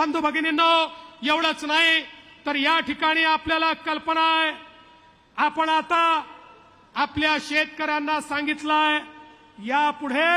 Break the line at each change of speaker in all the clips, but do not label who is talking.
बंधू भगिनींनो एवढंच नाही तर या ठिकाणी आपल्याला कल्पना आहे. आपण आता आपल्या शेतकऱ्यांना सांगितलंय यापुढे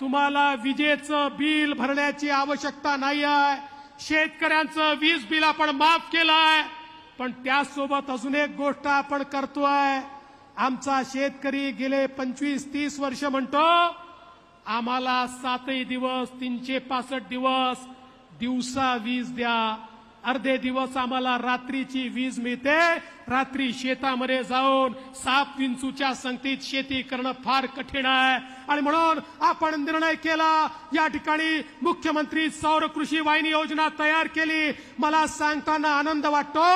तुम्हाला विजेचं बिल भरण्याची आवश्यकता नाही आहे. शेतकऱ्यांचं वीज बिल आपण माफ केलंय पण त्याचसोबत अजून एक गोष्ट आपण करतोय. आमचा शेतकरी गेले पंचवीस तीस वर्ष म्हणतो आम्हाला सातही दिवस तीनशे पासष्ट दिवस दिवसा वीज द्या. अर्धे दिवस आम्हाला रात्रीची वीज मिळते. रात्री शेतामध्ये जाऊन साप विंचूच्या संगतीत शेती करणं फार कठीण आहे. आणि म्हणून आपण निर्णय केला या ठिकाणी मुख्यमंत्री सौर कृषी वाहिनी योजना तयार केली. मला सांगताना आनंद वाटतो.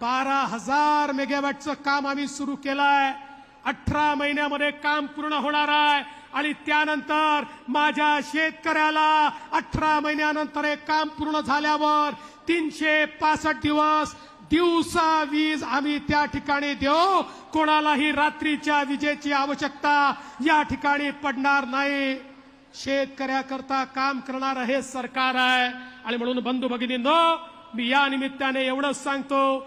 बारा हजार मेगावॅटचं काम आम्ही सुरू केलंय. अठरा महिन्यामध्ये काम पूर्ण होणार आहे. आणि त्यानंतर माझ्या शेतकऱ्याला अठरा महिन्यानंतर हे काम पूर्ण झाल्यावर तीनशे पासष्ट दिवस दिवसा वीज आम्ही त्या ठिकाणी देऊ. कोणालाही रात्रीच्या विजेची आवश्यकता या ठिकाणी पडणार नाही. शेतकऱ्याकरता काम करणारं हे सरकार आहे. आणि म्हणून बंधू भगिनींनो मी या निमित्ताने एवढंच सांगतो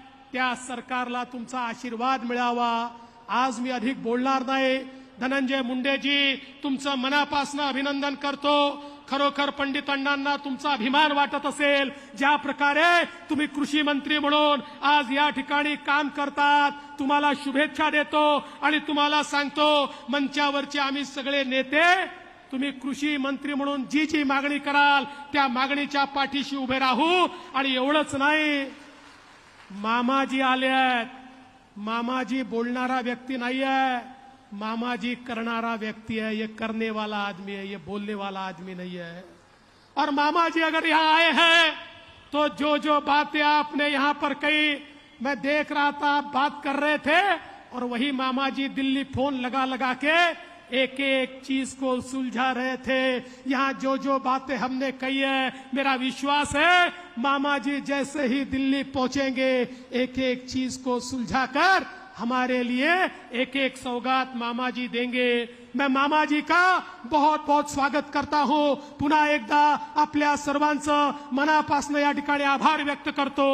त्या सरकारला तुमचा आशीर्वाद मिळावा. आज मी अधिक बोलणार नाही. धनंजय मुंडेजी तुमचं मनापासून अभिनंदन करतो. खरोखर पंडित अण्णांना तुमचा अभिमान वाटत असेल. ज्या प्रकारे तुम्ही कृषी मंत्री म्हणून आज या ठिकाणी काम करतात तुम्हाला शुभेच्छा देतो आणि तुम्हाला सांगतो मंचावरचे आम्ही सगळे नेते तुम्ही कृषी मंत्री म्हणून जी जी मागणी कराल त्या मागणीच्या पाठीशी उभे राहू. आणि एवढंच नाही मामाजी आले आहेत. मामाजी बोलणारा व्यक्ती नाही आहे मामाजी करणारा व्यक्ति है ये करने वाला आदमी है ये बोलने वाला आदमी नहीं है और मामा जी अगर यहाँ आए हैं तो जो जो बातें आपने यहाँ पर कही, मैं देख रहा था, आप बात कर रहे थे, और वही मामा जी दिल्ली फ़ोन लगा लगा के एक एक चीज़ को सुलझा रहे थे। यहाँ जो जो बातें हमने कही है, मेरा विश्वास है, मामा जी जैसे ही दिल्ली पहुँचेंगे एक एक चीज़ को सुलझा कर हमारे लिए एक एक सौगात मामा जी देंगे। मैं मामा जी का बहुत बहुत स्वागत करता हूँ। पुन्हा एकदा आपल्या सर्वांचं मनापासून या ठिकाणी आभार व्यक्त करतो।